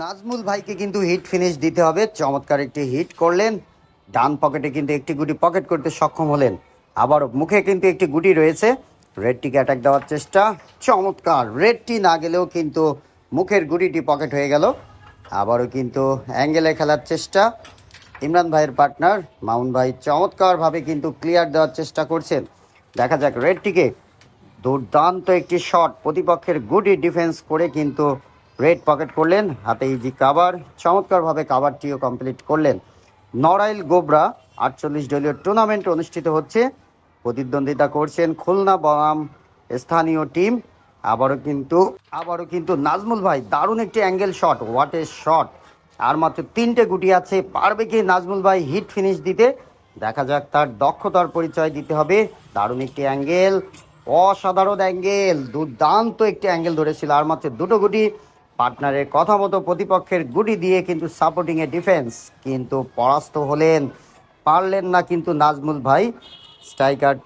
নাজমুল ভাইকে কিন্তু hit finish দিতে হবে। চমৎকার একটি হিট করলেন। ডান পকেটে কিন্তু একটি গুটি পকেট করতে সক্ষম হলেন। আবার মুখে কিন্তু একটি গুটি রয়েছে। রেডটিকে অ্যাটাক দেওয়ার চেষ্টা। চমৎকার। রেডটি না গেলেও কিন্তু মুখের গুটিটি পকেট হয়ে গেল। আবারও কিন্তু অ্যাঙ্গেলে খেলার চেষ্টা। ইমরান ভাইয়ের পার্টনার মাউন ভাই চমৎকারভাবে কিন্তু ক্লিয়ার দেওয়ার চেষ্টা করছেন। দেখা যাক রেডটিকে দুর্দান্ত একটি শট প্রতিপক্ষের গুডি ডিফেন্স করে কিন্তু রেড পকেট করলেন, হাতে ইজি কাভার চমৎকারভাবে কাভারটিও কমপ্লিট করলেন। নড়াইল গোবরা আটচল্লিশ দলীয় টুর্নামেন্ট অনুষ্ঠিত হচ্ছে। প্রতিদ্বন্দ্বিতা করছেন খুলনা বনাম স্থানীয় টিম। আবারও কিন্তু আবারও কিন্তু নাজমুল ভাই, দারুণ একটি angle shot what a shot আর মাত্র তিনটে গুটি আছে, পারবে কি নাজমুল ভাই হিট ফিনিশ দিতে? দেখা যাক তার দক্ষতার পরিচয় দিতে হবে। দারুণ একটি অ্যাঙ্গেল, অসাধারণ অ্যাঙ্গেল, দুর্দান্ত একটি অ্যাঙ্গেল ধরেছিল। আর মাত্র দুটো গুটি পার্টনারের কথা মতো প্রতিপক্ষের গুটি দিয়ে কিন্তু সাপোর্টিং এ ডিফেন্স কিন্তু পরাস্ত হলেন। পারলেন না কিন্তু নাজমুল ভাই স্ট্রাইকার